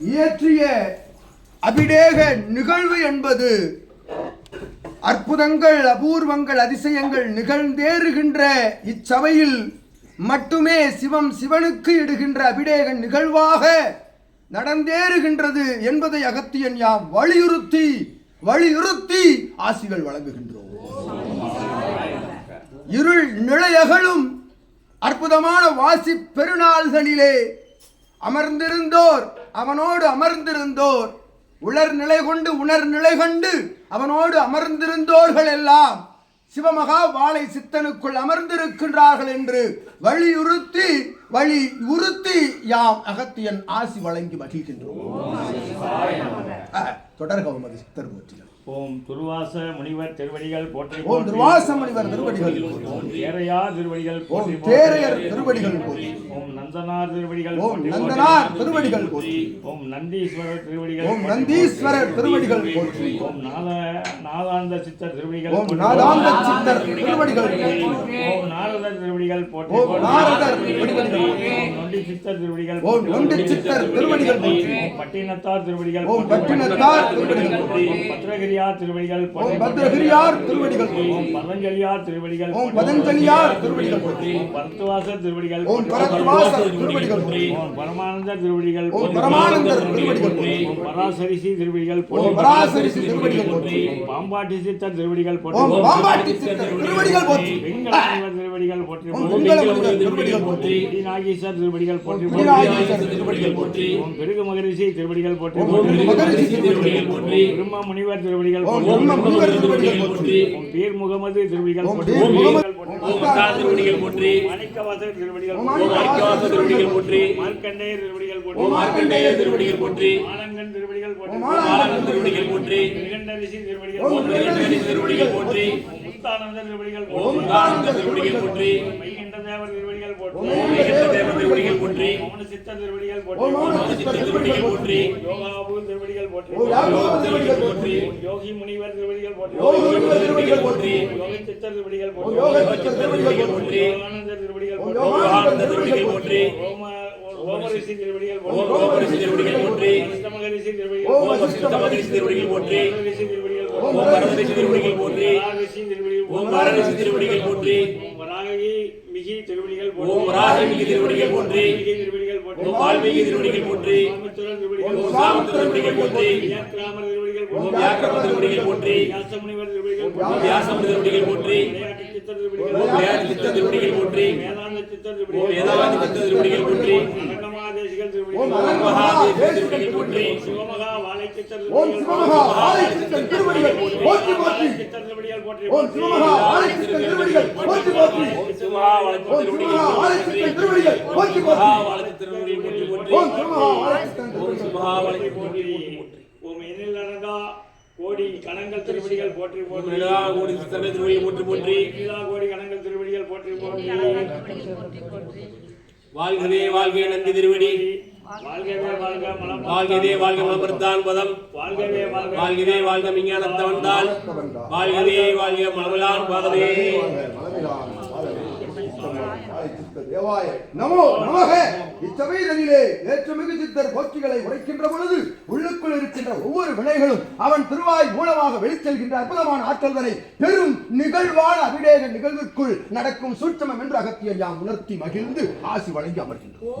இயற்றிய அபிடேக நிகழ்வு என்பது அற்புதங்கள் அபூர்வங்கள் அதிசயங்கள் நிகழ்ந்தேறுகின்ற இச்சபையில் மட்டுமே சிவம் சிவனுக்கு இடுகின்ற அபிடேக நிகழ்வாக நடந்தேறுகின்றது என்பதை அகத்தியன் யாம் வலியுறுத்தி வலியுறுத்தி ஆசிகள் வழங்குகின்றோம். இருள் நிலையகளும் அற்புதமான வாசி பெருநாள்களிலே அமர்ந்திருந்தோர் அவனோடு அமர்ந்திருந்தோர் உலர் நிலை கொண்டு உணர் நிலை கொண்டு அவனோடு அமர்ந்திருந்தோர்கள் எல்லாம் சிவமகா வாழை சித்தனுக்குள் அமர்ந்திருக்கின்றார்கள் என்று வலியுறுத்தி வழி உறுத்தி யாம் அகத்தியன் ஆசி வழங்கி மகிழ்கின்றோம். அஹ், தொடர்கவும் அது சித்தர் போற்றிகள் ஓம் துர்வாச முனிவர் திருவடிகள் போற்றி ஓம். துர்வாச முனிவர் திருவடிகள். ஓம் தேரையார் திருவடிகள் ஓம். தேரையர் திருவடிகள் போற்றி ஓம் நந்தனார் திருவடிகள் ஓம். நந்தனார் திருவடிகள் போற்றி ஓம் நந்தீஸ்வரர் திருவடிகள் ஓம் நந்தீஸ்வரர் திருவடிகள் போற்றி ஓம் நாத நாதாந்த சித்தர் திருவடிகள் ஓம் நாதாந்த. சித்தர் திருவடிகள் போற்றி ஓம் நாரதர் திருவடிகள் போற்றி நொண்டி சித்தர் திருவடிகள் நொண்டி. சித்தர் திருவடிகள் போற்றி பட்டினத்தார் திருவடிகள். பட்டினத்தார் போற்றி பத்ரகிரியார் திருவடிகள் போற்றி. பத்ரகிரியார் திருவடிகள் ஓம் பதஞ்சலியார் திருவடிகள் ஓம் பதஞ்சலியார் திருவடிகள் போற்றி ஓம் பரத்வாசர் திருவடிகள் ஓம் போற்றி பரத்வாசர் திருவடிகள் போற்றி ஓம் பரமானந்தர் திருவடிகள் ஓம் போற்றி பரமானந்தர் திருவடிகள் போற்றி ஓம் பராசரிசி திருவடிகள் ஓம் போற்றி பராசரிசி திருவடிகள் போற்றி ஓம் பாம்பாட்டி சித்தர் திருவடிகள் போற்றி பாம்பாட்டி சித்தர் திருவடிகள் போற்றி திருவடிகள் போற்றி போற்றி திருவடிகள் போற்றி நாகேஸ்வர் திருவடிகள் போற்றி திருவடிகள் ஓம் பெருகு மகரிஷி திருவடிகள் போற்றி போற்றி திருவடிகள் போற்றி பிரம்ம முனிவர் திருவடிகள் ஓம் போற்றி பீர் முகமது திருவடிகள் ஓம் போற்றி திருவடிகள் போற்றி மாணிக்கவாசர் திருவடிகள் போற்றி மாணிக்கவாசர் திருவடிகள் போற்றி மார்க்கண்டேயர் திருவடிகள் போற்றி ஓம் மார்க்கண்டேயர் திருவடிகள் போற்றி ஆலங்கன் திருவடிகள் போற்றி ஓம் ஆலங்கன் திருவடிகள் போற்றி நிகண்டரிசி திருவடிகள் ஓம் போற்றி திருவடிகள் திருவடிகள் போற்றி ஓம் முத்தானந்த திருவடிகள் ஓம் போற்றி தானந்த திருவடிகள் போற்றி மைகண்ட தேவர் திருவடிகள் போற்றி ஓம் மைகண்ட தேவ திருவடிகள் போற்றி சித்தர் திருவடிகள் ஓம் போற்றி போற்றி யோகாபு திருவடிகள் போற்றி ஓம் ஓம் யோகி முனிவர் திருவடிகள் போற்றி ஓம் திருவடிகள் போற்றி யோகி சித்தர் திருவடிகள் ஓம் போற்றி திருவடிகள் போற்றி யோகானந்த திருவடிகள் ஓம் போற்றி யோகானந்த திருவடிகள் போற்றி ஓம ஓமரிஷி திருவடிகள் ஓம் போற்றி ரோமரிஷி திருவடிகள் போற்றி அஷ்டமகரிஷி திருவடிகள் ஓம் ஓம் போற்றி ரிஷி திருவடிகள் ஓம் போற்றி திருவடிகள் போற்றி ரிஷி திருவடிகள் ஓம் போற்றி வரரிஷி திருவடிகள் போற்றி ஓம் வராகி மிகி திருவடிகள் போற்றி மிகி திருவடிகள் போற்றி ஓம் வால்மீகி போற்றி சாமித்திரன் திருவடிகள் ஓம் திருவடிகள் போற்றி வியாக்கிராமர் திருவடிகள் ஓம் போற்றி போற்றி விளையாட்டு போற்றி வேதாந்த வேதாந்தி போற்றி கோடி கணங்கள் திருவடிகள் போற்றி போற்றி மேலா கோடி சித்தர்கள் திருவடிகள் போற்றி போற்றி. கீழா கோடி கணங்கள் திருவடிகள் போற்றி போற்றி வாழ்கவே வாழ்கே நந்தி திருவடி. வாழ்கவே வாழ்க மலம் வாழ்கவே வாழ்க மலமர்த்தான் பதம் வாழ்கவே வாழ்க வாழ்கவே வாழ்க விஞ்ஞானத்தவன்தால் வாழ்கவே வாழ்க மலமலான் பாதமே தேவாய நமோ நமக. இச்சபையிலே ஏற்றமிகு சித்தர் போற்றிகளை உரைக்கின்ற பொழுது உள்ளுக்குள் இருக்கின்ற ஒவ்வொரு வினைகளும் அவன் திருவாய் மூலமாக வெளிச்செல்கின்ற அற்புதமான ஆற்றல்தனை பெரும் நிகழ்வான அபிடேக நிகழ்விற்குள் நடக்கும் சூட்சமம் என்று அகத்தியர் யாம் உணர்த்தி மகிழ்ந்து ஆசி வழங்கி அமர்கின்றோம்.